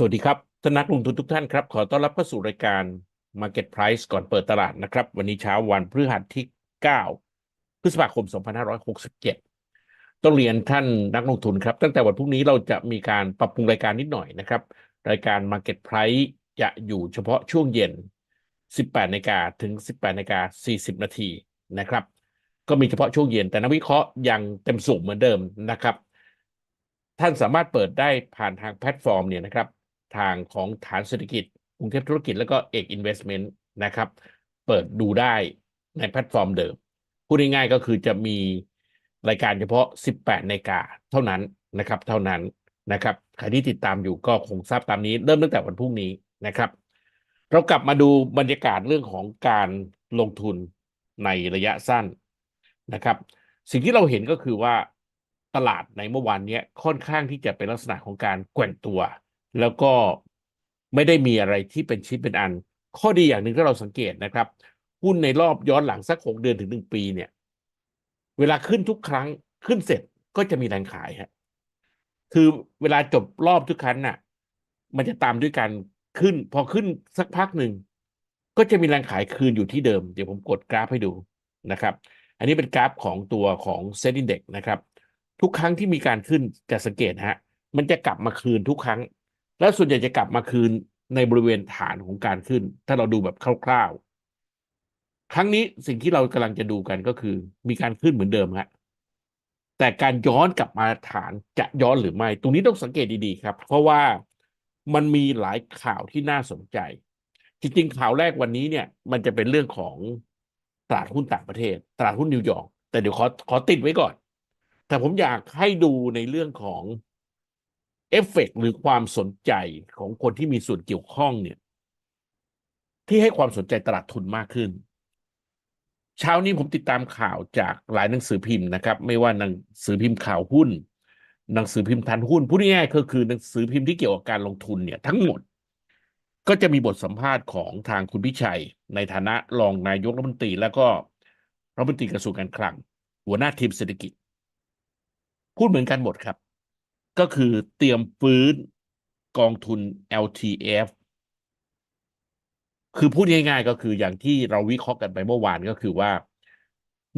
สวัสดีครับท่านนักลงทุนทุกท่านครับ ขอต้อนรับเข้าสู่รายการ Market Price ก่อนเปิดตลาดนะครับ วันนี้เช้าวันพฤหัสที่ 9 พฤษภาคม 2567 ต้องเรียนท่านนักลงทุนครับ ตั้งแต่วันพรุ่งนี้เราจะมีการปรับปรุงรายการนิดหน่อยนะครับ รายการ Market Price จะอยู่เฉพาะช่วงเย็น 18นาฬิกาถึง 18นาฬิกา40 นาทีนะครับ ก็มีเฉพาะช่วงเย็น แต่นักวิเคราะห์ยังเต็มสูงเหมือนเดิมนะครับ ท่านสามารถเปิดได้ผ่านทางแพลตฟอร์มเนี่ยนะครับ ทางของฐานเศรษฐกิจกรุงเทพธุรกิจแล้วก็เอกอินเวสท์เมนต์นะครับ เปิดดูได้ในแพลตฟอร์มเดิม พูดง่ายๆก็คือจะมีรายการเฉพาะ 18 นาฬิกาเท่านั้นนะครับ เท่านั้นนะครับ ใครที่ติดตามอยู่ก็คงทราบตามนี้ เริ่มตั้งแต่วันพรุ่งนี้นะครับ เรากลับมาดูบรรยากาศเรื่องของการลงทุนในระยะสั้นนะครับ สิ่งที่เราเห็นก็คือว่าตลาดในเมื่อวานนี้ค่อนข้างที่จะเป็นลักษณะของการแกว่งตัว แล้วก็ไม่ได้มีอะไรที่เป็นชิ้นเป็นอัน ข้อดีอย่างหนึ่งที่เราสังเกตนะครับ หุ้นในรอบย้อนหลังสักหกเดือนถึงหนึ่งปีเนี่ย เวลาขึ้นทุกครั้งขึ้นเสร็จก็จะมีแรงขายฮะคือเวลาจบรอบทุกครั้งน่ะ มันจะตามด้วยการขึ้น พอขึ้นสักพักหนึ่งก็จะมีแรงขายคืนอยู่ที่เดิม เดี๋ยวผมกดกราฟให้ดูนะครับ อันนี้เป็นกราฟของตัวของเซ็นดินเด็กนะครับ ทุกครั้งที่มีการขึ้นจะสังเกตฮะ มันจะกลับมาคืนทุกครั้ง แล้วส่วนใหญ่จะกลับมาคืนในบริเวณฐานของการขึ้น ถ้าเราดูแบบคร่าวๆ ครั้งนี้สิ่งที่เรากำลังจะดูกันก็คือ มีการขึ้นเหมือนเดิมฮะแต่การย้อนกลับมาฐานจะย้อนหรือไม่ ตรงนี้ต้องสังเกตดีๆครับ เพราะว่ามันมีหลายข่าวที่น่าสนใจ จริงๆข่าวแรกวันนี้เนี่ย มันจะเป็นเรื่องของตลาดหุ้นต่างประเทศ ตลาดหุ้นนิวยอร์กแต่เดี๋ยวขอขอติดไว้ก่อน แต่ผมอยากให้ดูในเรื่องของ เอฟเฟกหรือความสนใจของคนที่มีส่วนเกี่ยวข้องเนี่ย ที่ให้ความสนใจตลาดทุนมากขึ้น เช้านี้ผมติดตามข่าวจากหลายหนังสือพิมพ์นะครับ ไม่ว่าหนังสือพิมพ์ข่าวหุ้น หนังสือพิมพ์ทันหุ้นพูดง่ายๆก็คือหนังสือพิมพ์ที่เกี่ยวกับการลงทุนเนี่ย ทั้งหมด ก็จะมีบทสัมภาษณ์ของทางคุณพิชัย ในฐานะรองนายกรัฐมนตรี แล้วก็รัฐมนตรีกระทรวงการคลัง หัวหน้าทีมเศรษฐกิจ พูดเหมือนกันหมดครับ ก็คือเตรียมฟื้นกองทุน LTF คือพูดง่ายๆก็คืออย่างที่เราวิเคราะห์กันไปเมื่อวานก็คือว่า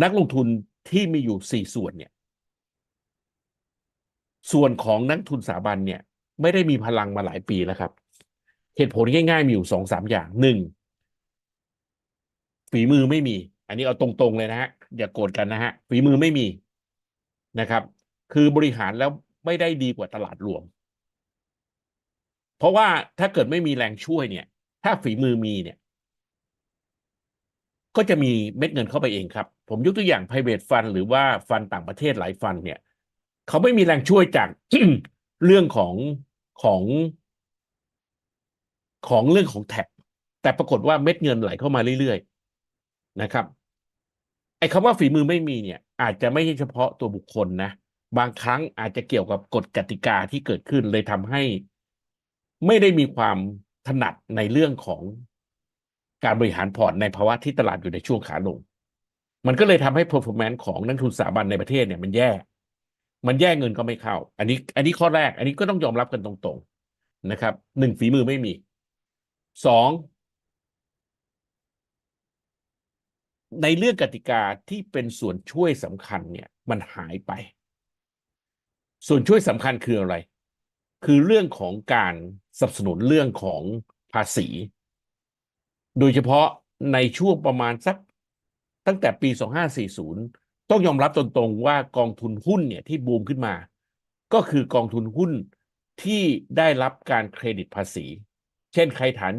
นักลงทุนที่มีอยู่สี่ส่วนเนี่ย ส่วนของนักทุนสถาบันเนี่ย ไม่ได้มีพลังมาหลายปีแล้วครับ เหตุผลง่ายๆมีอยู่สองสามอย่างหนึ่งฝีมือไม่มี อันนี้เอาตรงๆเลยนะฮะอย่าโกรธกันนะฮะฝีมือไม่มีนะครับ คือบริหารแล้ว ไม่ได้ดีกว่าตลาดรวม เพราะว่าถ้าเกิดไม่มีแรงช่วยเนี่ย ถ้าฝีมือมีเนี่ย ก็จะมีเม็ดเงินเข้าไปเองครับ ผมยกตัวอย่าง private fund หรือว่าฟันต่างประเทศหลายฟันเนี่ย เขาไม่มีแรงช่วยจากเรื่องของของของเรื่องของแท็กแต่ปรากฏว่าเม็ดเงินไหลเข้ามาเรื่อยๆนะครับไอ้คำว่าฝีมือไม่มีเนี่ย อาจจะไม่ใช่เฉพาะตัวบุคคลนะ บางครั้งอาจจะเกี่ยวกับกฎกติกาที่เกิดขึ้นเลยทำให้ไม่ได้มีความถนัดในเรื่องของการบริหารพอร์ตในภาวะที่ตลาดอยู่ในช่วงขาลง มันก็เลยทำให้ performance ของนักทุนสถาบันในประเทศเนี่ยมันแย่ มันแย่เงินก็ไม่เข้า อันนี้ อันนี้ข้อแรก อันนี้ก็ต้องยอมรับกันตรงๆนะครับหนึ่งฝีมือไม่มีสองในเรื่องกติกาที่เป็นส่วนช่วยสำคัญเนี่ย มันหายไป ส่วนช่วยสำคัญคืออะไร คือเรื่องของการสนับสนุนเรื่องของภาษี โดยเฉพาะในช่วงประมาณสักตั้งแต่ปี 2540 ต้องยอมรับตรงๆว่ากองทุนหุ้นเนี่ยที่บูมขึ้นมา ก็คือกองทุนหุ้นที่ได้รับการเครดิตภาษี เช่นใครฐาน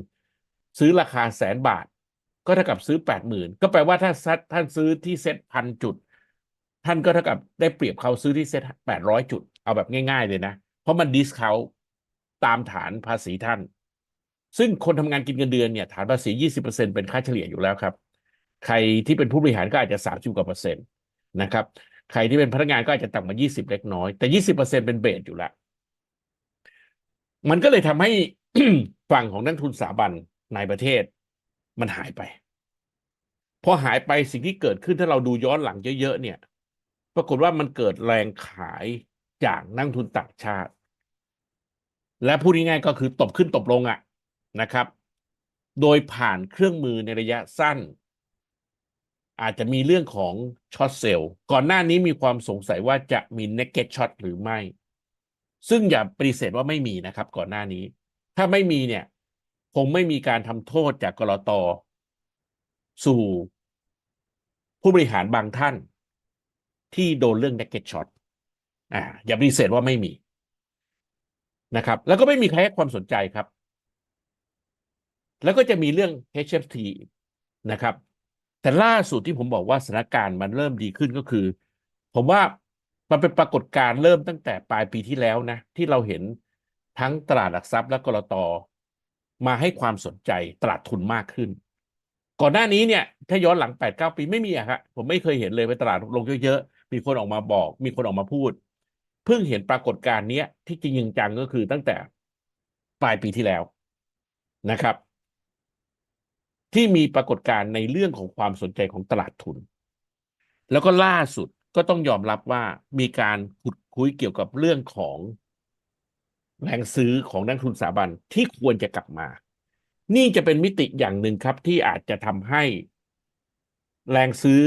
20%ซื้อราคาแสนบาท ก็เท่ากับซื้อ 80,000 ก็แปลว่าถ้าท่านซื้อที่เซ็ตพันจุด ท่านก็เท่ากับได้เปรียบเขาซื้อที่เซ็ต800จุด เอาแบบง่าย ๆ เลยนะ เพราะมันดิสเขาตามฐานภาษีท่าน ซึ่งคนทำงานกินเงินเดือนเนี่ย ฐานภาษี20%เป็นค่าเฉลี่ยอยู่แล้วครับ ใครที่เป็นผู้บริหารก็อาจจะ30กว่าเปอร์เซ็นต์นะครับ ใครที่เป็นพนักงานก็อาจจะต่ำกว่า20เล็กน้อย แต่20%เป็นเบสอยู่แล้ว มันก็เลยทำให้ฝั่งของนักทุนสถาบันในประเทศ มันหายไปพอหายไปสิ่งที่เกิดขึ้นถ้าเราดูย้อนหลังเยอะๆเนี่ย ปรากฏว่ามันเกิดแรงขายจากนักทุนต่างชาติ และพูดง่ายๆก็คือตบขึ้นตบลงอะนะครับ โดยผ่านเครื่องมือในระยะสั้น อาจจะมีเรื่องของช็อตเซลล์ก่อนหน้านี้มีความสงสัยว่าจะมี naked short หรือไม่ ซึ่งอย่าปฏิเสธว่าไม่มีนะครับ ก่อนหน้านี้ ถ้าไม่มีเนี่ย คงไม่มีการทำโทษจากกรตสู่ผู้บริหารบางท่าน ที่โดนเรื่อง naked short อ่าอย่าปฏิเสธว่าไม่มีนะครับ แล้วก็ไม่มีใครให้ความสนใจครับ แล้วก็จะมีเรื่อง HFT นะครับ แต่ล่าสุดที่ผมบอกว่าสถานการณ์มันเริ่มดีขึ้นก็คือ ผมว่ามันเป็นปรากฏการณ์เริ่มตั้งแต่ปลายปีที่แล้วนะ ที่เราเห็นทั้งตลาดหลักทรัพย์และกรตมาให้ความสนใจตลาดทุนมากขึ้น ก่อนหน้านี้เนี่ย ถ้าย้อนหลังแปดเก้าปีไม่มีอะครับผมไม่เคยเห็นเลยไปตลาดลงเยอะๆ มีคนออกมาบอก มีคนออกมาพูด เพิ่งเห็นปรากฏการณ์เนี้ยที่จริงจังก็คือตั้งแต่ปลายปีที่แล้วนะครับ ที่มีปรากฏการณ์ในเรื่องของความสนใจของตลาดทุน แล้วก็ล่าสุดก็ต้องยอมรับว่ามีการขุดคุยเกี่ยวกับเรื่องของแรงซื้อของนักทุนสถาบันที่ควรจะกลับมา นี่จะเป็นมิติอย่างหนึ่งครับที่อาจจะทำให้แรงซื้อ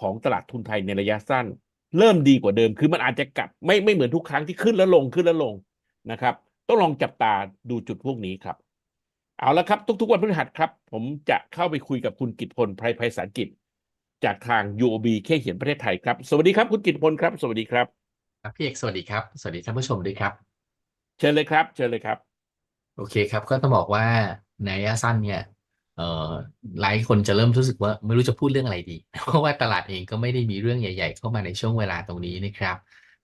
ของตลาดทุนไทยในระยะสั้น เริ่มดีกว่าเดิม คือมันอาจจะกลับไม่ไม่เหมือนทุกครั้งที่ขึ้นแล้วลงขึ้นแล้วลงนะครับ ต้องลองจับตาดูจุดพวกนี้ครับ เอาละครับ ทุกๆวันพฤหัสครับ ผมจะเข้าไปคุยกับคุณกิตพลไพรไพศาลกิจ จากทาง UOB แค่เขียนประเทศไทยครับ สวัสดีครับคุณกิตพลครับ สวัสดีครับครับพี่เอกสวัสดีครับ สวัสดีท่านผู้ชมด้วยครับ เชิญเลยครับ เชิญเลยครับ โอเคครับ ก็ต้องบอกว่าในระยะสั้นเนี่ย เอ่อหลายคนจะเริ่มรู้สึกว่าไม่รู้จะพูดเรื่องอะไรดี เพราะว่าตลาดเองก็ไม่ได้มีเรื่องใหญ่ ๆ เข้ามาในช่วงเวลาตรงนี้นะครับ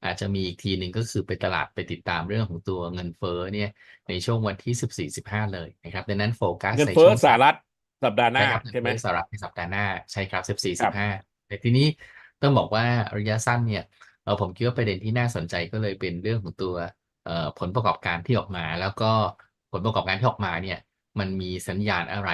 อาจจะมีอีกทีหนึ่งก็คือไปตลาดไปติดตามเรื่องของตัวเงินเฟ้อเนี่ยในช่วงวันที่ 14-15 เลยนะครับดังนั้นโฟกัสเงินในเฟ้อช่วงสหรัฐสัปดาห์หน้าใช่ครับใช่ไหมเงินเฟ้อสหรัฐในสัปดาห์หน้าใช่ครับ14ครับ15แต่ทีนี้ต้องบอกว่าระยะสั้นเนี่ยเออผมคิดว่าประเด็นที่น่าสนใจก็เลยเป็นเรื่องของตัวเอ่อผลประกอบการที่ออกมา แล้วก็ผลประกอบการที่ออกมาเนี่ยมันมีสัญญาณอะไร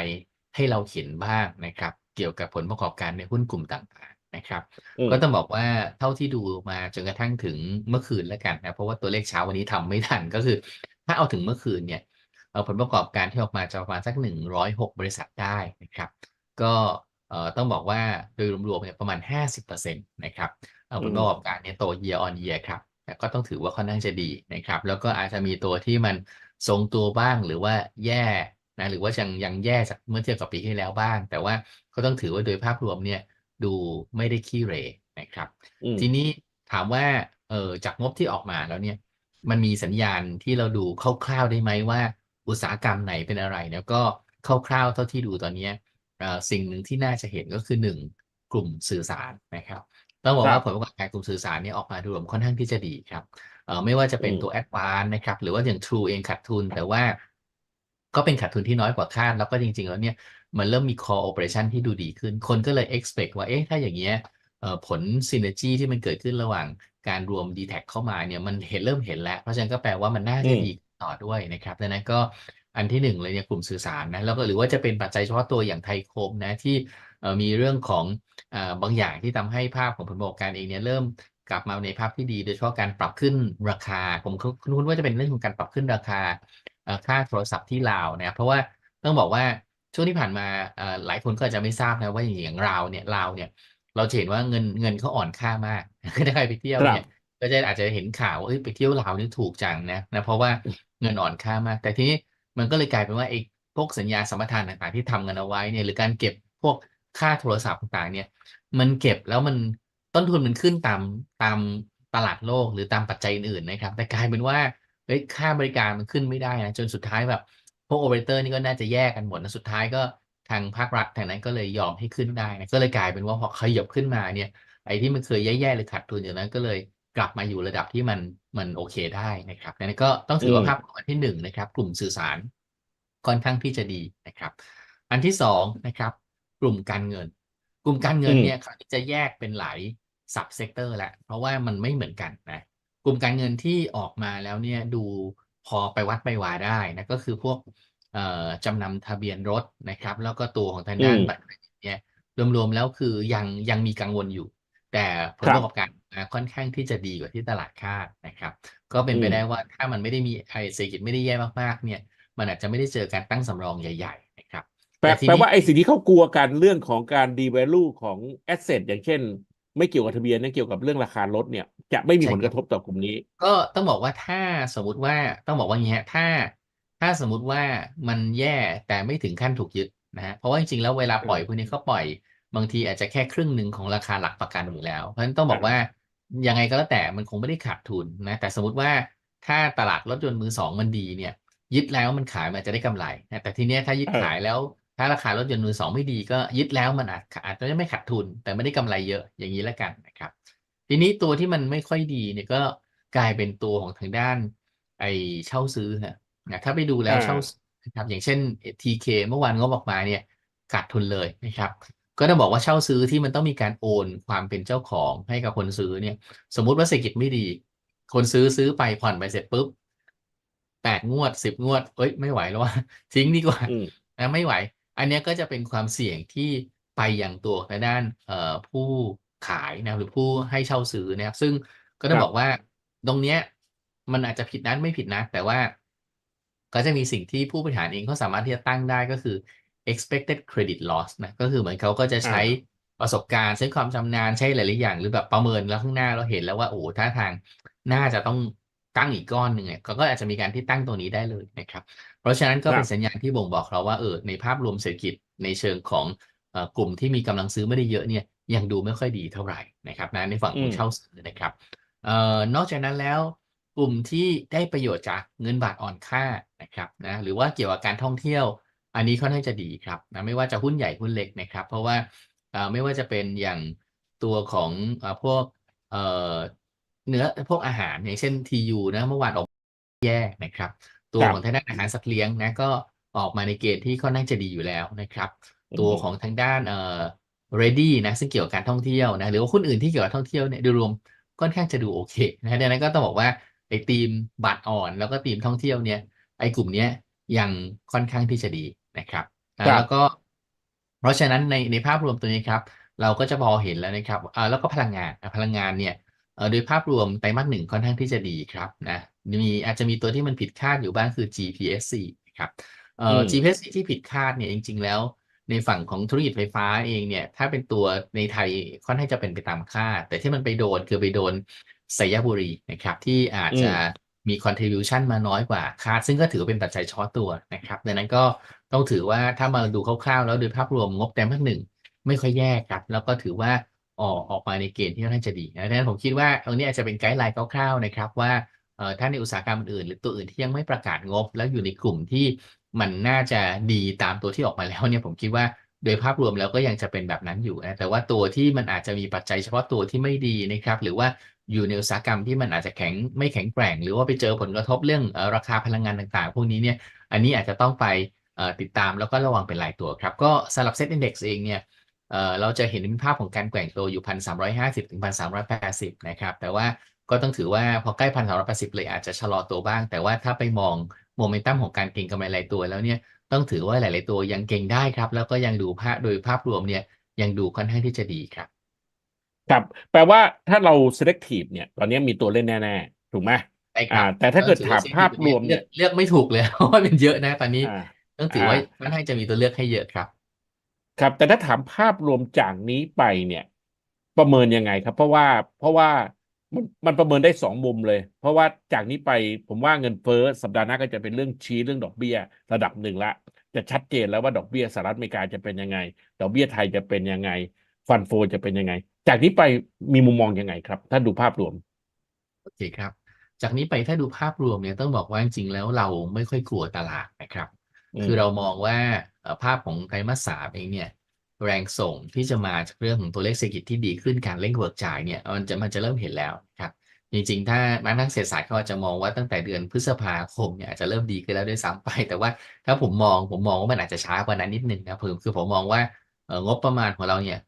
ให้เราเห็นบ้างนะครับ เกี่ยวกับผลประกอบการในหุ้นกลุ่มต่างๆนะครับอืมก็ต้องบอกว่าเท่าที่ดูมาจนกระทั่งถึงเมื่อคืนแล้วกันนะเพราะว่าตัวเลขเช้าวันนี้ทำไม่ทันก็คือ ถ้าเอาถึงเมื่อคืนเนี่ยเอ่อผลประกอบการที่ออกมาจะประมาณสัก 106 บริษัทได้นะครับ ก็เอ่อต้องบอกว่าโดยรวมๆเนี่ยประมาณ 50%นะครับเอ่อผลประกอบการเนี่ยโต year on year ครับแต่ก็ต้องถือว่าค่อนข้างจะดีนะครับ แล้วก็อาจจะมีตัวที่มันทรงตัวบ้างหรือว่าแย่ นะหรือว่ายังยังแย่จากเมื่อเทียบกับปีที่แล้วบ้าง แต่ว่าก็ต้องถือว่าโดยภาพรวมเนี่ยดูไม่ได้ขี้เหร่นะครับอืมทีนี้ถามว่าเออจากงบที่ออกมาแล้วเนี่ย มันมีสัญญาณที่เราดูคร่าวๆได้ไหมว่า อุตสาหกรรมไหนเป็นอะไร แล้วก็คร่าวๆเท่าที่ดูตอนเนี้ยเอ่อสิ่งหนึ่งที่น่าจะเห็นก็คือหนึ่งกลุ่มสื่อสารนะครับต้องบอกครัว่าบผลประกอบการกลุ่มสื่อสารเนี่ยออกมาดูรวมค่อนข้างที่จะดีครับเอ่อไม่ว่าจะเป็นอืมตัว a d v a n c e นะครับหรือว่าอย่าง True เองขาดทุน แต่ว่า ก็เป็นขาดทุนที่น้อยกว่าคาด แล้วก็จริง ๆ แล้วเนี่ยมันเริ่มมี core operation ที่ดูดีขึ้น คนก็เลย expect ว่าเอ๊ะถ้าอย่างเงี้ยผล synergy ที่มันเกิดขึ้นระหว่างการรวม d t แทเข้ามาเนี่ยมันเห็นเริ่มเห็นแล้ว เพราะฉะนั้นก็แปลว่ามันน่าจะดีต่อด้วยนะครับดังนั้นก็อันที่หนึ่งเลยเนี่ยกลุ่มสื่อสารนะแล้วก็หรือว่าจะเป็นปัจจัยเฉพาะตัวอย่างไทยคมนะที่มีเรื่องของอบางอย่างที่ทำให้ภาพของผลประกอบการเองเนี่ยเริ่มกลับมาในภาพที่ดี โดยเฉพาะการปรับขึ้นราคา ผมคุ้นว่าจะเป็นเรื่องของการปรับขึ้นราคา ค่าโทรศัพท์ที่ลาวนะครับเพราะว่าต้องบอกว่าช่วงที่ผ่านมาเอ่อหลายคนก็อาจจะไม่ทราบนะว่าอย่างอย่างลาวเนี่ยลาวเนี่ย เราจะเห็นว่าเงินเงินเขาอ่อนค่ามากถ้าใครไปเที่ยวครับเนี่ยก็จะอาจจะเห็นข่าวว่าเอ้ยไปเที่ยวลาวนี่ถูกจังนะนะเพราะว่าเงินอ่อนค่ามาก แต่ทีนี้มันก็เลยกลายเป็นว่าไอ้พวกสัญญาสัมปทานต่างๆที่ทำกันเอาไว้เนี่ยหรือการเก็บพวกค่าโทรศัพท์ต่างๆ เนี่ย มันเก็บแล้วมันต้นทุนมันขึ้นตามตามตลาดโลกหรือตามปัจจัยอื่นๆนะครับ แต่กลายเป็นว่า เฮ้ยค่าบริการมันขึ้นไม่ได้นะจนสุดท้ายแบบพวกโอเปอเรเตอร์นี่ก็น่าจะแยกกันหมดนะสุดท้ายก็ทางภาครัฐทางนั้นก็เลยยอมให้ขึ้นได้นะก็เลยกลายเป็นว่าพอขยับขึ้นมาเนี่ยไอ้ที่มันเคยแย่ๆหรือขาดทุนอย่างนั้นก็เลยกลับมาอยู่ระดับที่มันมันโอเคได้นะครับดังนั้นก็ต้องถือว่าอืมภาพของอันที่หนึ่งนะครับ กลุ่มสื่อสารค่อนข้างที่จะดีนะครับ อันที่สองนะครับ กลุ่มการเงิน กลุ่มการเงินอืมเนี่ยเขาจะแยกเป็นหลายสับเซกเตอร์แหละ เพราะว่ามันไม่เหมือนกันนะก ลุ่มการเงินที่ออกมาแล้วเนี่ยดูพอไปวัดไปวาได้นะก็คือพวกเอ่อจำนำทะเบียนรถนะครับ แล้วก็ตัวของทางด้านอืมบัตรเครดิตเนี่ยรวมๆแล้วคือยังยังมีกังวลอยู่ แต่ผลครับประกอบการมาค่อนข้างที่จะดีกว่าที่ตลาดคาดนะครับ ก็เป็นไปอืมได้ว่าถ้ามันไม่ได้มีไอ้เศรษฐกิจไม่ได้แย่มากๆ เนี่ย มันอาจจะไม่ได้เจอการตั้งสำรองใหญ่ ๆ นะครับแปลแต่ทีแปลนี้ว่าไอ้สิ่งที่เขากลัวกันเรื่องของการ devalue ของ asset อย่างเช่น ไม่เกี่ยวกับทะเบียนนะเกี่ยวกับเรื่องราคารถเนี่ย จะไม่มีใช่ผลคกรับระทบต่อกลุ่มนี้ ก็ต้องบอกว่าถ้าสมมุติว่าต้องบอกว่าอย่างนี้ฮะถ้า ถ้าสมมุติว่ามันแย่แต่ไม่ถึงขั้นถูกยึดนะฮะเพราะว่าจริงๆแล้วเวลาปล่อยพวกนี้เขาปล่อยบางทีอาจจะแค่ครึ่งหนึ่งของราคาหลักประกันอยู่แล้ว เพราะฉะนั้นต้องบอกว่ายังไงก็แล้วแต่มันคงไม่ได้ขาดทุนนะแต่สมมติว่าถ้าตลาดรถยนต์มือสองมันดีเนี่ย ยึดแล้วมันขายมันจะได้กำไรนะแต่ทีเนี้ยถ้ายึดเออขายแล้ว ถ้าราคารถยนต์มือสองไม่ดีก็ยึดแล้วมันอาจอาจจะไม่ขาดทุน แต่ไม่ได้กำไรเยอะอย่างนี้แล้วกันนะครับ ทีนี้ตัวที่มันไม่ค่อยดีเนี่ยก็กลายเป็นตัวของทางด้าน ไอเช่าซื้อฮะนะถ้าไปดูแล้วอ่า เช่าซื้อนะครับอย่างเช่น TK เมื่อวานงบออกมาเนี่ยขาดทุนเลยนะครับ ก็ต้องบอกว่าเช่าซื้อที่มันต้องมีการโอนความเป็นเจ้าของให้กับคนซื้อเนี่ย สมมุติว่าเศรษฐกิจไม่ดี คนซื้อซื้อไปผ่อนไปเสร็จปุ๊บแปดงวดสิบงวด เอ้ยไม่ไหวแล้วว่า ทิ้งดีกว่า อืม นะไม่ไหว อันเนี้ยก็จะเป็นความเสี่ยงที่ไปอย่างตัวในด้านเอ่อผู้ ขายนะหรือผู้ให้เช่าซื้อนะครับซึ่งก็ต้อคงรับบอกว่าตรงเนี้ย มันอาจจะผิดนัดไม่ผิดนัดแต่ว่า ก็จะมีสิ่งที่ผู้บริหารเองเขาสามารถที่จะตั้งได้ก็คือ expected credit loss นะก็คือเหมือนเขาก็จะใช้ประสบการณ์ใช้ความชำนาญใช้หลายๆอย่าง หรือแบบประเมินแล้วข้างหน้าเราเห็นแล้วว่าโอ้ท่าทางน่าจะต้องตั้งอีกก้อนหนึ่งเนี่ยก็ก็อาจจะมีการที่ตั้งตัวนี้ได้เลยนะครับ เพราะฉะนั้นก็ครัเป็นบสัญญาณที่บ่งบอกเราว่าเออในภาพรวมเศรษฐกิจในเชิงของเอ่อกลุ่มที่มีกำลังซื้อไม่ได้เยอะเนี่ย ยังดูไม่ค่อยดีเท่าไหร่นะครับนะในฝั่งของอืมเช่าซื้อนะครับเอ่อนอกจากนั้นแล้วกลุ่มที่ได้ประโยชน์จากเงินบาทอ่อนค่านะครับนะหรือว่าเกี่ยวกับการท่องเที่ยว อันนี้ค่อนข้างจะดีครับนะไม่ว่าจะหุ้นใหญ่หุ้นเล็กนะครับ เพราะว่าเอ่อไม่ว่าจะเป็นอย่างตัวของเอ่อพวกเอ่อเนื้อพวกอาหารอย่างเช่น TU นะเมื่อวานออกแย่นะครับ ตัวครับของทางด้านอาหารสัตว์เลี้ยงนะก็ออกมาในเกณฑ์ที่ค่อนข้างจะดีอยู่แล้วนะครับอืมตัวของทางด้านเอ่อ ready นะซึ่งเกี่ยวกับการท่องเที่ยวนะหรือว่าหุ้นอื่นที่เกี่ยวกับท่องเที่ยวเนี่ยโดยรวมค่อนข้างจะดูโอเคนะฮะดังนั้นก็ต้องบอกว่าไอ้ทีมบัตรอ่อน แล้วก็ทีมท่องเที่ยวเนี่ยไอ้กลุ่มเนี้ยยังค่อนข้างที่จะดีนะครับอ่าครับแล้วก็ เพราะฉะนั้นในในภาพรวมตัวนี้ครับ เราก็จะพอเห็นแล้วนะครับอ่าแล้วก็พลังงานอะพลังงานเนี่ยเอ่อโดยภาพรวมไตรมาสหนึ่งค่อนข้างที่จะดีครับนะมีอาจจะมีตัวที่มันผิดคาดอยู่บ้างคือ GPSC ครับเอ่ออืม GPSC ที่ผิดคาดเนี่ยจริง ๆ แล้ว ในฝั่งของธุรกิจไฟฟ้าเองเนี่ย ถ้าเป็นตัวในไทยค่อนข้างจะเป็นไปตามคาดแต่ที่มันไปโดนคือไปโดนสยบุรีนะครับ ที่อาจจะมี contribution มาน้อยกว่าคาดซึ่งก็ถือว่าเป็นปัจจัยเฉพาะตัวนะครับดังนั้นก็ต้องถือว่าถ้ามาดูคร่าวๆ แล้วโดยภาพรวมงบไตรมาสหนึ่งไม่ค่อยแย่ครับ แล้วก็ถือว่าออกออกมาในเกณฑ์ที่ค่อนข้างจะดีนะดังนั้นผมคิดว่าตรงนี้อาจจะเป็นไกด์ไลน์คร่าวๆนะครับว่าเอ่อถ้าในอุตสาหกรรมอื่นหรือตัวอื่นที่ยังไม่ประกาศงบ แล้วอยู่ในกลุ่มที่ มันน่าจะดีตามตัวที่ออกมาแล้วเนี่ยผมคิดว่าโดยภาพรวมแล้วก็ยังจะเป็นแบบนั้นอยู่นะแต่ว่าตัวที่มันอาจจะมีปัจจัยเฉพาะตัวที่ไม่ดีนะครับ หรือว่าอยู่ในอุตสาหกรรมที่มันอาจจะแข็งไม่แข็งแกร่ง หรือว่าไปเจอผลกระทบเรื่องอราคาพลังงานต่างๆ พวกนี้เนี่ยอันนี้อาจจะต้องไปติดตามแล้วก็ระวังเป็นรายตัวครับ ก็สำหรับเซ็ตอินดี x เองเนี่ยเราจะเห็นเป็นภาพของการแกว่งตัวอยู่พันสามร้อยห้าสิบถึงพันสามร้อยแปดสิบนะครับแต่ว่าก็ต้องถือว่าพอใกล้พันสามร้อยแปดสิบเลยอาจจะชะลอตัวบ้าง แต่ว่าถ้าไปมอง โมเมนตัมของการเก็งกำไรรายตัวแล้วเนี่ยต้องถือว่าหลาย ๆ ตัวยังเก่งได้ครับ แล้วก็ยังดูภาพโดยภาพรวมเนี่ยยังดูค่อนข้างที่จะดีครับครับแปลว่าถ้าเรา selective เนี่ย ตอนนี้มีตัวเล่นแน่ ๆ ถูกไหมใช่ครับอ่าแต่ถ้าเกิดองถือว่ถามภาพรวมเนี่ยเลือกเลือกไม่ถูกเลยเพราะว่าเป็นเยอะนะตอนนี้อ่าต้องถือว่าอ่าค่อนข้างจะมีตัวเลือกให้เยอะครับ ครับ แต่ถ้าถามภาพรวมจากนี้ไปเนี่ย ประเมินยังไงครับ เพราะว่าเพราะว่า มันมันประเมินได้สองมุมเลย เพราะว่าจากนี้ไปผมว่าเงินเฟ้อสัปดาห์หน้าก็จะเป็นเรื่องชี้เรื่องดอกเบี้ย ระดับหนึ่งละจะชัดเจนแล้วว่าดอกเบี้ยสหรัฐอเมริกาจะเป็นยังไง ดอกเบี้ยไทยจะเป็นยังไง ฟันโฟจะเป็นยังไง จากนี้ไปมีมุมมองยังไงครับ ถ้าดูภาพรวมโอเคครับ จากนี้ไปถ้าดูภาพรวมเนี่ยต้องบอกว่าจริงๆแล้วเราไม่ค่อยกลัวตลาดนะครับอืมคือเรามองว่าเอ่อภาพของไตรมาสสามเองเนี่ย แรงส่งที่จะมาจากเรื่องของตัวเลขเศรษฐกิจที่ดีขึ้นการเร่งเบิกจ่ายเนี่ยมันจะมันจะเริ่มเห็นแล้วครับจริงๆ ถ้านักนักเศรษฐศาสตร์เขาอาจจะมองว่าตั้งแต่เดือนพฤษภาคมเนี่ยอาจจะเริ่มดีขึ้นแล้วด้วยซ้ำไป แต่ว่าถ้าผมมองผมมองว่ามันอาจจะช้ากว่านั้นนิดนึงนะคือคือผมมองว่าเอ่องบประมาณของเราเนี่ย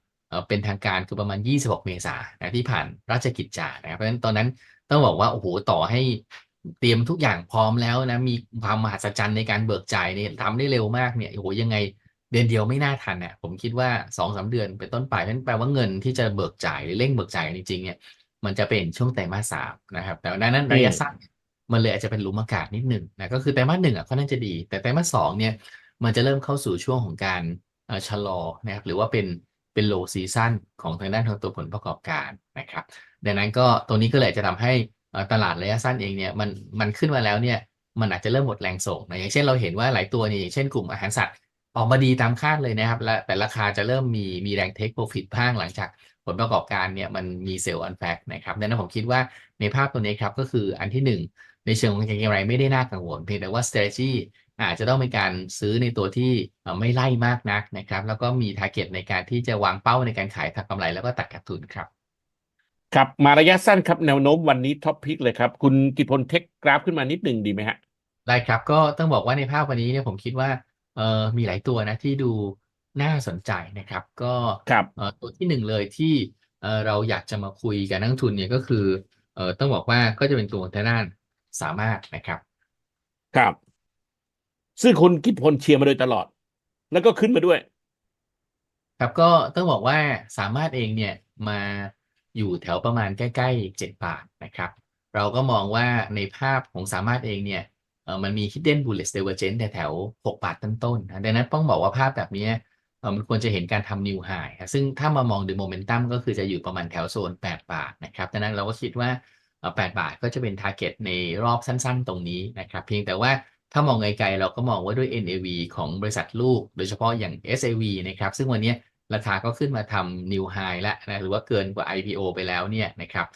เป็นทางการคือประมาณ 26 เมษายนะที่ผ่านราชกิจจานะครับเพราะฉะนั้นตอนนั้นต้องบอกว่าโอ้โหต่อให้เตรียมทุกอย่างพร้อมแล้วนะมีความมหัศจรรย์ในการเบิกจ่ายเนี่ยทำได้เร็วมากเนี่ยโอ้โหยังไง เดือนเดียวไม่น่าทันน่ะผมคิดว่าสองสามเดือนเป็นต้นไปนั่นแปลว่าเงินที่จะเบิกจ่ายหรือเร่งเบิกจ่ายจริงๆเนี่ยมันจะเป็นช่วงไตรมาสสามนะครับ แต่ดังนั้นระยะสั้นมันเลยอาจจะเป็นหลุมอากาศนิดหนึ่งนะก็คือไตรมาสหนึ่งอะค่อนข้างจะดี แต่ไตรมาสสองเนี่ยมันจะเริ่มเข้าสู่ช่วงของการเอ่อชะลอนะครับหรือว่าเป็นเป็น low season ของทางด้านของตัวผลประกอบการนะครับ ดังนั้นก็ตรงนี้ก็เลยอาจจะทำให้เอ่อตลาดระยะสั้นเองเนี่ยมันมันขึ้นมาแล้วเนี่ยมันอาจจะเริ่มหมดแรงส่งนะอย่างเช่นเราเห็นว่าหลายตัวเนี่ยอย่างเช่นกลุ่มอาหารสัตว์ ออกมาดีตามคาดเลยนะครับ และแต่ราคาจะเริ่มมีมีแรงเทคโปรฟิตบ้างหลังจากผลประกอบการเนี่ยมันมีเซลล์อันแฟกนะครับดังนั้นผมคิดว่าในภาพตัวนี้ครับก็คืออันที่หนึ่งในเชิงของเก็งกำไรไม่ได้น่ากังวลเพียงแต่ว่า strategy อาจจะต้องเป็นการซื้อในตัวที่เอ่อไม่ไล่มากนักนะครับ แล้วก็มี target ในการที่จะวางเป้าในการขายทำกำไรแล้วก็ตัดขาดทุนครับครับมาระยะสั้นครับแนวโน้มวันนี้ท็อปพิกเลยครับ คุณกิตพลเทคกราฟขึ้นมานิดหนึ่งดีไหมฮะได้ครับก็ต้องบอกว่าในภาพวันนี้เนี่ยผมคิดว่า เออมีหลายตัวนะที่ดูน่าสนใจนะครับ ก็ครับ เอ่อตัวที่หนึ่งเลยที่เอ่อเราอยากจะมาคุยกับนักลงทุนเนี่ยก็คือเอ่อต้องบอกว่าก็จะเป็นตัวทางด้านสามารถนะครับ ครับ ซึ่งคุณกิตพลเชียร์มาโดยตลอด แล้วก็ขึ้นมาด้วย ครับก็ต้องบอกว่าสามารถเองเนี่ยมาอยู่แถวประมาณใกล้ๆเจ็ดบาทนะครับ เราก็มองว่าในภาพของสามารถเองเนี่ยเออ มันมี hidden bullish divergence แถวๆ6บาทต้นๆนะดังนั้นต้องบอกว่าภาพแบบนี้เออมันควรจะเห็นการทำ new high ซึ่งถ้ามามองดูโมเมนตัมก็คือจะอยู่ประมาณแถวโซน 8 บาทนะครับดังนั้นเราก็คิดว่า 8 บาทก็จะเป็น target ในรอบสั้นๆ ตรงนี้นะครับเพียงแต่ว่าถ้ามองไกลๆเราก็มองว่าด้วย NAV ของบริษัทลูก โดยเฉพาะอย่าง SAV นะครับซึ่งวันนี้ราคาก็ขึ้นมาทำ new high แล้วนะหรือว่าเกินกว่า IPO ไปแล้วเนี่ยนะครับ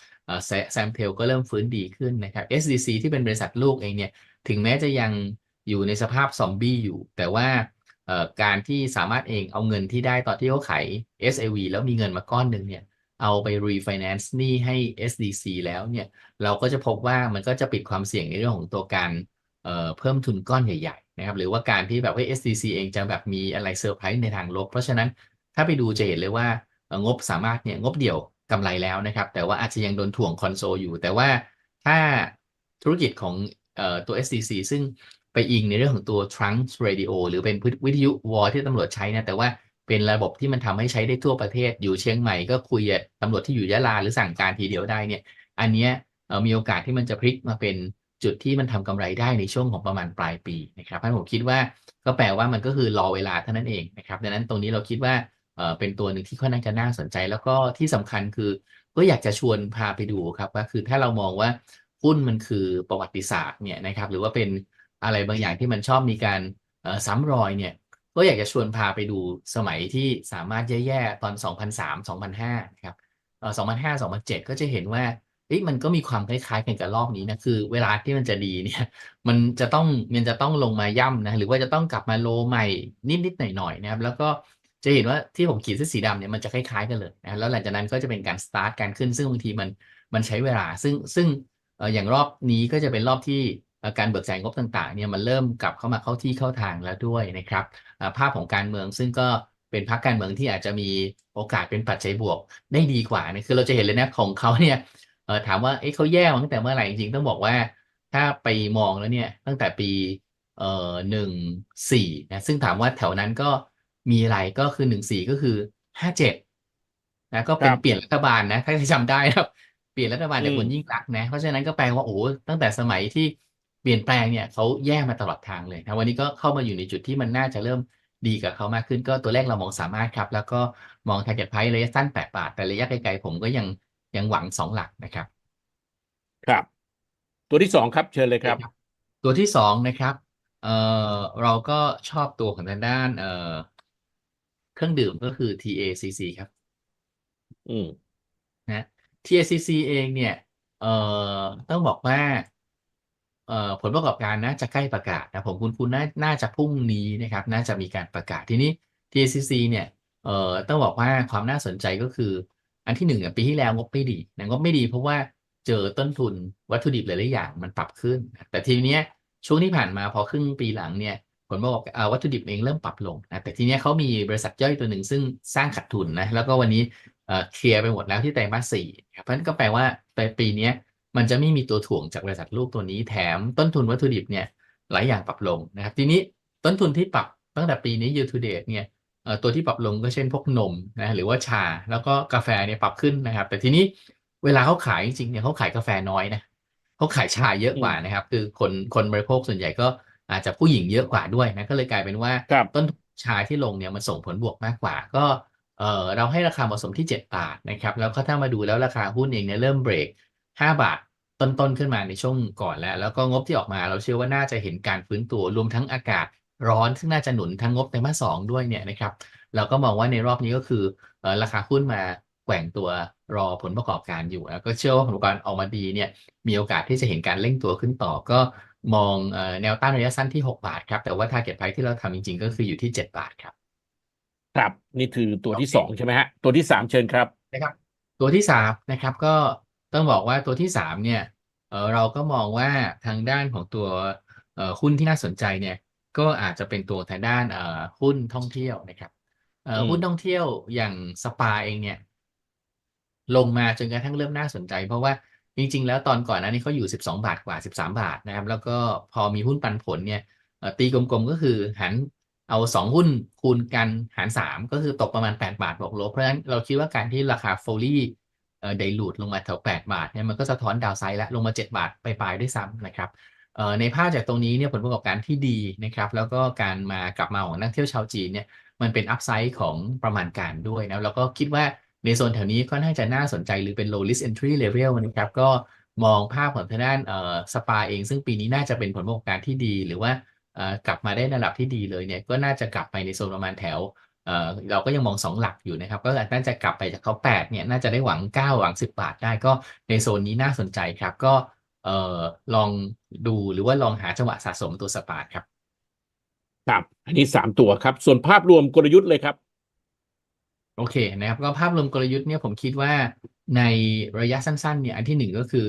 แซมเทลก็เริ่มฟื้นดีขึ้นนะครับ SDC ที่เป็นบริษัทลูกเองเนี่ยถึงแม้จะยังอยู่ในสภาพซอมบี้อยู่ แต่ว่าการที่สามารถเองเอาเงินที่ได้ตอนที่เขาขาย SAV แล้วมีเงินมาก้อนหนึ่งเนี่ยเอาไป refinance หนี้ให้ SDC แล้วเนี่ยเราก็จะพบว่ามันก็จะปิดความเสี่ยงในเรื่องของตัวการเเพิ่มทุนก้อนใหญ่ๆนะครับหรือว่าการที่แบบว่า SDC เองจะแบบมีอะไรเซอร์ไพรส์ในทางลบ เพราะฉะนั้นถ้าไปดูจะเห็นเลยว่างบสามารถเนี่ยงบเดี่ยว กำไรแล้วนะครับ แต่ว่าอาจจะยังโดนถ่วงคอนโซลอยู่ แต่ว่าถ้าธุรกิจของออตัว SDC ซึ่งไปอิงในเรื่องของตัว trunk radio หรือเป็นวิทยุวอลที่ตำรวจใช้นะแต่ว่าเป็นระบบที่มันทำให้ใช้ได้ทั่วประเทศอยู่เชียงใหม่ก็คุยกับตำรวจที่อยู่ยะลาหรือสั่งการทีเดียวได้เนี่ย อันเนี้ยมีโอกาสที่มันจะพลิกมาเป็นจุดที่มันทำกำไรได้ในช่วงของประมาณปลายปีนะครับเพราะฉะนั้นผมคิดว่าก็แปลว่ามันก็คือรอเวลาเท่านั้นเองนะครับดังนั้นตรงนี้เราคิดว่า เออเป็นตัวหนึ่งที่ค่อนข้างจะน่าสนใจ แล้วก็ที่สำคัญคือก็อยากจะชวนพาไปดูครับว่าคือถ้าเรามองว่าหุ้นมันคือประวัติศาสตร์เนี่ยนะครับหรือว่าเป็นอะไรบางอย่างที่มันชอบมีการซ้ำรอยเนี่ยก็อยากจะชวนพาไปดูสมัยที่สามารถแย่ๆตอน 2003 2005นะครับเอ่อ2005 2007 ก็จะเห็นว่ามันก็มีความคล้ายๆกันกับรอบนี้นะคือ เวลาที่มันจะดีเนี่ยมันจะต้องมันจะต้องลงมาย่ำนะหรือว่าจะต้องกลับมาโลใหม่นิดๆหน่อยๆนะครับแล้วก็ จะเห็นว่าที่ผมขีดเส้นสีดำเนี่ยมันจะคล้ายๆกันเลยนะแล้วหลังจากนั้นก็จะเป็นการสตาร์ทการขึ้นซึ่งบางทีมันมันใช้เวลา ซึ่งซึ่งอย่างรอบนี้ก็จะเป็นรอบที่การเบิกจ่ายงบต่างๆเนี่ยมันเริ่มกลับเข้ามาเข้าที่เข้าทางแล้วด้วยนะครับภาพของการเมืองซึ่งก็เป็นพรรคการเมืองที่อาจจะมีโอกาสเป็นปัจจัยบวกได้ดีกว่านะคือเราจะเห็นเลยนะของเขาเนี่ยถามว่าเอ๊ะเขาแย่ตั้งแต่เมื่อไหร่จริงๆต้องบอกว่าถ้าไปมองแล้วเนี่ยตั้งแต่ปีเอ่อหนึ่งสี่นะซึ่งถามว่าแถวนั้นก็ มีอะไรก็คือหนึ่งสี่ก็คือห้าเจ็ดนะก็เป็นครับเปลี่ยนรัฐบาลนะ ถ้าใครจำได้นะครับ เปลี่ยนรัฐบาลจากอืมคนยิ่งรักษณ์นะ เพราะฉะนั้นก็แปลว่าโอ้ตั้งแต่สมัยที่เปลี่ยนแปลงเนี่ยเขาแย่มาตลอดทางเลยนะวันนี้ก็เข้ามาอยู่ในจุดที่มันน่าจะเริ่มดีกับเขามากขึ้นก็ตัวแรกเรามองสามารถครับ แล้วก็มอง target price ระยะสั้นแปดบาท แต่ระยะไกลๆผมก็ยังยังหวังสองหลักนะครับ ครับ ตัวที่สองครับเชิญเลยครับ ตัวที่สองนะครับเอ่อเราก็ชอบตัวของทางด้านเอ่อ เครื่องดื่มก็คือ TACC ครับ อืม นะ TACC เองเนี่ย เอ่อ ต้องบอกว่า เอ่อ ผลประกอบการน่าจะใกล้ประกาศนะ ผมคุณคุณน่าน่าจะพรุ่งนี้นะครับ น่าจะมีการประกาศทีนี้ TACC เนี่ย เอ่อ ต้องบอกว่าความน่าสนใจก็คือ อันที่หนึ่งอะปีที่แล้วงบไม่ดีนะงบไม่ดีเพราะว่าเจอต้นทุนวัตถุดิบหลายๆอย่างมันปรับขึ้น แต่ทีเนี้ยช่วงที่ผ่านมาพอครึ่งปีหลังเนี่ย ผลประกอบกวัตถุดิบเองเริ่มปรับลงนะแต่ทีนี้เขามีบริษัทย่อยตัวหนึ่งซึ่งสร้างขาดทุนนะแล้วก็วันนี้เคลียร์ไปหมดแล้วที่ไตรมาสสี่ครับเพราะนั้นก็แปลว่าในปีนี้มันจะไม่มีตัวถ่วงจากบริษัทลูกตัวนี้แถมต้นทุนวัตถุดิบเนี่ยหลายอย่างปรับลงนะครับทีนี้ต้นทุนที่ปรับตั้งแต่ปีนี้ year to date เนี่ยตัวที่ปรับลงก็เช่นพวกนมนะหรือว่าชาแล้วก็กาแฟเนี่ยปรับขึ้นนะครับ แต่ทีนี้เวลาเขาขายจริงๆเนี่ยเขาขายกาแฟน้อยนะเขาขายชาเยอะกว่านะครับ คือคนคนบริโภคส่วนใหญ่ก็ อาจจะผู้หญิงเยอะกว่าด้วยนะก็เลยกลายเป็นว่าครับต้นทุนชาที่ลงเนี่ยมันส่งผลบวกมากกว่า ก็เออเราให้ราคาเหมาะสมที่ 7 บาทนะครับแล้วก็ถ้ามาดูแล้วราคาหุ้นเองเนี่ยเริ่มเบรก 5 บาทต้นๆขึ้นมาในช่วงก่อนแล้ว แล้วก็งบที่ออกมาเราเชื่อว่าน่าจะเห็นการฟื้นตัวรวมทั้งอากาศร้อนซึ่งน่าจะหนุนทั้งงบไตรมาสสองด้วยเนี่ยนะครับเราก็มองว่าในรอบนี้ก็คือเอ่อราคาหุ้นมาแกว่งตัวรอผลประกอบการอยู่แล้วก็เชื่อว่าผลประกอบการออกมาดีเนี่ยมีโอกาสที่จะเห็นการเร่งตัวขึ้นต่อก็ มองเอ่อแนวต้านระยะสั้นที่ 6 บาทครับ แต่ว่า target price ที่เราทำจริง ๆ ก็คืออยู่ที่ 7 บาทครับ ครับ นี่คือตัวที่โอเคสองใช่ไหมฮะ ตัวที่สามเชิญครับนะครับ ตัวที่สามนะครับก็ต้องบอกว่าตัวที่สามเนี่ยเออเราก็มองว่าทางด้านของตัวเอ่อหุ้นที่น่าสนใจเนี่ยก็อาจจะเป็นตัวทางด้านเอ่อหุ้นท่องเที่ยวนะครับเอ่ออืมหุ้นท่องเที่ยวอย่างสปาเองเนี่ยลงมาจนกระทั่งเริ่มน่าสนใจ เพราะว่า จริงๆ แล้วตอนก่อนหน้านี้เขาอยู่ 12 บาทกว่า 13 บาทนะครับ แล้วก็พอมีหุ้นปันผลเนี่ยตีกลมๆ ก็คือหันเอาสองหุ้นคูณกันหารสามก็คือตกประมาณ 8 บาทบวกลบ เพราะฉะนั้นเราคิดว่าการที่ราคาโฟลี่เดลูดลงมาแถว 8 บาทเนี่ยมันก็สะท้อนดาวไซด์แล้วลงมา 7 บาทไปลายด้วยซ้ำนะครับในภาพจากตรงนี้เนี่ยผลประกอบการที่ดีนะครับ แล้วก็การมากลับมาของนักเที่ยวชาวจีนเนี่ยมันเป็นอัพไซด์ของประมาณการด้วยนะแล้วก็คิดว่า ในโซนแถวนี้ค่อนข้างจะน่าสนใจหรือเป็น low risk entry level นะครับ ก็มองภาพของทางด้านเอ่อสปาเอง ซึ่งปีนี้น่าจะเป็นผลประกอบการที่ดีหรือว่าเอ่อกลับมาได้ระดับที่ดีเลยเนี่ยก็น่าจะกลับไปในโซนประมาณแถวเอ่อเราก็ยังมองสองหลักอยู่นะครับ ก็น่าจะกลับไปจากเขาแปดเนี่ยน่าจะได้หวังเก้าหวังสิบบาทได้ก็ในโซนนี้น่าสนใจครับ ก็เอ่อลองดูหรือว่าลองหาจังหวะสะสมตัวสปาร์ครับครับ อันนี้สามตัวครับ ส่วนภาพรวมกลยุทธ์เลยครับ โอเคนะครับก็ภาพรวมกลยุทธ์เนี่ยผมคิดว่าในระยะสั้นๆเนี่ยอันที่หนึ่งก็คือ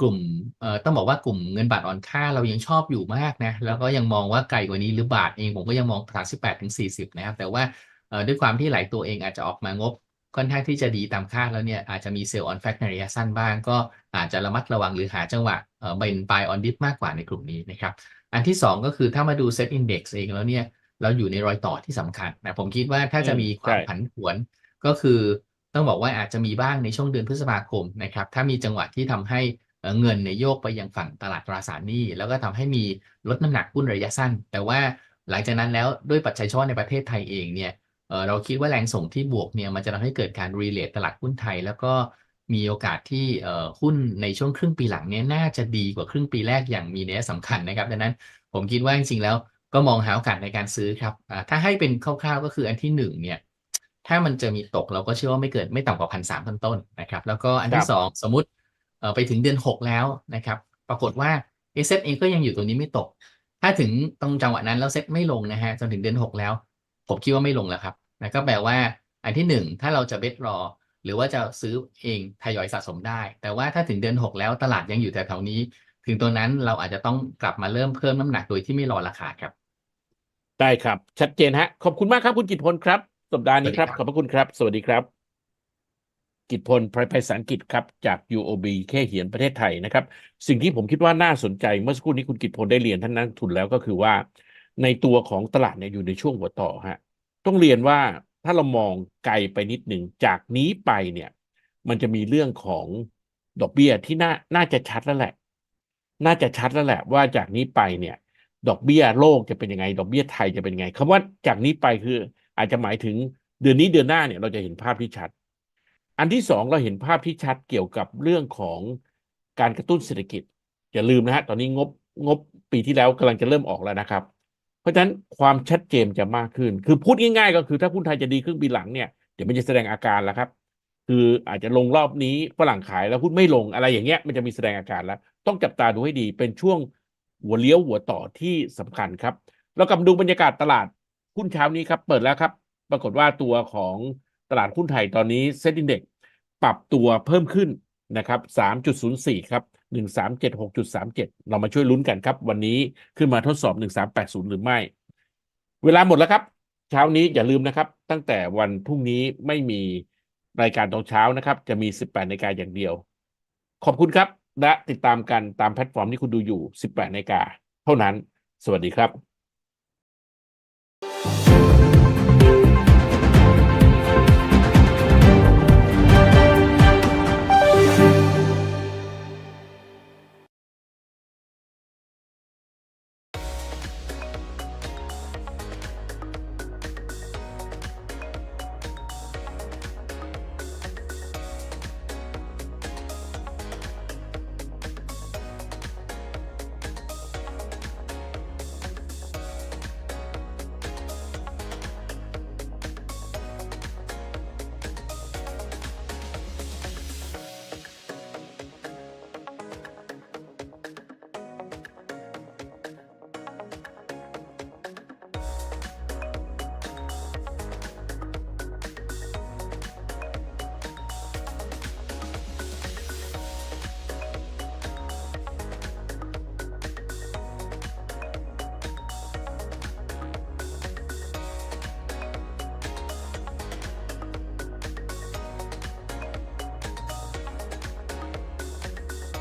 กลุ่มเอ่อต้องบอกว่ากลุ่มเงินบาทอ่อนค่าเรายังชอบอยู่มากนะแล้วก็ยังมองว่าไกลกว่านี้หรือบาทเองผมก็ยังมอง38ถึง40นะครับแต่ว่าเอ่อด้วยความที่หลายตัวเองอาจจะออกมางบค่อนข้างที่จะดีตามคาดแล้วเนี่ยอาจจะมีเซลล์ออนแฟกในระยะสั้นบ้าง ก็อาจจะระมัดระวังหรือหาจังหวะเอ่อเป็น buy on dip มากกว่าในกลุ่มนี้นะครับอันที่สองก็คือถ้ามาดู set index เองแล้วเนี่ย เราอยู่ในรอยต่อที่สำคัญนะผมคิดว่าถ้าจะมีความใช่ผันผวนก็คือต้องบอกว่าอาจจะมีบ้างในช่วงเดือนพฤษภาคมนะครับ ถ้ามีจังหวะที่ทำให้เอ่อเงินเนี่ยโยกไปยังฝั่งตลาดตราสารหนี้ แล้วก็ทำให้มีลดน้ำหนักหุ้นระยะสั้น แต่ว่าหลังจากนั้นแล้วด้วยปัจจัยเฉพาะในประเทศไทยเองเนี่ยเอ่อเราคิดว่าแรงส่งที่บวกเนี่ยมันจะทำให้เกิดการรีเลทตลาดหุ้นไทย แล้วก็มีโอกาสที่เอ่อหุ้นในช่วงครึ่งปีหลังเนี่ยน่าจะดีกว่าครึ่งปีแรกอย่างมีนัยสำคัญนะครับดังนั้นผมคิดว่าจริงๆแล้ว ก็มองหาโอกาสในการซื้อครับอ่าถ้าให้เป็นคร่าวๆก็คืออันที่หนึ่งเนี่ย ถ้ามันจะมีตกเราก็เชื่อว่าไม่เกินไม่ต่ำกว่าพันสามต้นๆนะครับ แล้วก็อันครัที่บสองสมมุติเอ่อไปถึงเดือนหกแล้วนะครับ ปรากฏว่าเอเซเองก็ยังอยู่ตรงนี้ไม่ตก ถ้าถึงตรงจังหวะนั้นแล้วเซ็ตไม่ลงนะฮะจนถึงเดือนหกแล้ว ผมคิดว่าไม่ลงแล้วครับนะก็แปลว่าอันที่หนึ่งถ้าเราจะเบสรอ หรือว่าจะซื้อเองทยอยสะสมได้ แต่ว่าถ้าถึงเดือนหกแล้วตลาดยังอยู่แถวๆนี้ ถึงตัวนั้นเราอาจจะต้องกลับมาเริ่มเพิ่มน้ำหนักโดยที่ไม่รอราคาครับ ได้ครับ ชัดเจนฮะ ขอบคุณมากครับคุณกิตพลครับ สัปดาห์นี้ครับสวัสดีครับ ขอบพระคุณครับ สวัสดีครับ กิตพลไพรไพศาลกิจครับ จาก UOB แค่เหียนประเทศไทยนะครับ สิ่งที่ผมคิดว่าน่าสนใจเมื่อสักครู่นี้คุณกิตพลได้เรียนท่านนักลงทุนแล้วก็คือว่า ในตัวของตลาดเนี่ยอยู่ในช่วงหัวต่อฮะ ต้องเรียนว่าถ้าเรามองไกลไปนิดหนึ่งจากนี้ไปเนี่ย มันจะมีเรื่องของดอกเบี้ยที่น่าน่าจะชัดแล้วแหละ น่าจะชัดแล้วแหละว่าจากนี้ไปเนี่ย ดอกเบี้ยโลกจะเป็นยังไง ดอกเบี้ยไทยจะเป็นยังไงคำว่าจากนี้ไปคือ อาจจะหมายถึงเดือนนี้เดือนหน้าเนี่ยเราจะเห็นภาพที่ชัด อันที่สองเราเห็นภาพที่ชัดเกี่ยวกับเรื่องของการกระตุ้นเศรษฐกิจอย่าลืมนะฮะตอนนี้งบงบปีที่แล้วกำลังจะเริ่มออกแล้วนะครับ เพราะฉะนั้นความชัดเจนจะมากขึ้น คือพูดง่ายๆ ก็คือถ้าหุ้นไทยจะดีครึ่งปีหลังเนี่ยเดี๋ยวมันจะแสดงอาการแล้วครับ คืออาจจะลงรอบนี้ฝรั่งขายแล้วหุ้นไม่ลงอะไรอย่างเงี้ยมันจะมีแสดงอาการแล้ว ต้องจับตาดูให้ดีเป็นช่วง หัวเลี้ยวหัวต่อที่สำคัญครับเรากลับดูบรรยากาศตลาดหุ้นเช้านี้ครับ เปิดแล้วครับ ปรากฏว่าตัวของตลาดหุ้นไทยตอนนี้เซ็ตอินเด็กปรับตัวเพิ่มขึ้นนะครับ 3.04 ครับ 1376.37 เรามาช่วยลุ้นกันครับ วันนี้ขึ้นมาทดสอบ 1380 หรือไม่ เวลาหมดแล้วครับ เช้านี้อย่าลืมนะครับ ตั้งแต่วันพรุ่งนี้ไม่มีรายการตอนเช้านะครับ จะมี 18นาฬิกาอย่างเดียว ขอบคุณครับ และติดตามกันตามแพลตฟอร์มที่คุณดูอยู่ 18นาฬิกาเท่านั้น สวัสดีครับ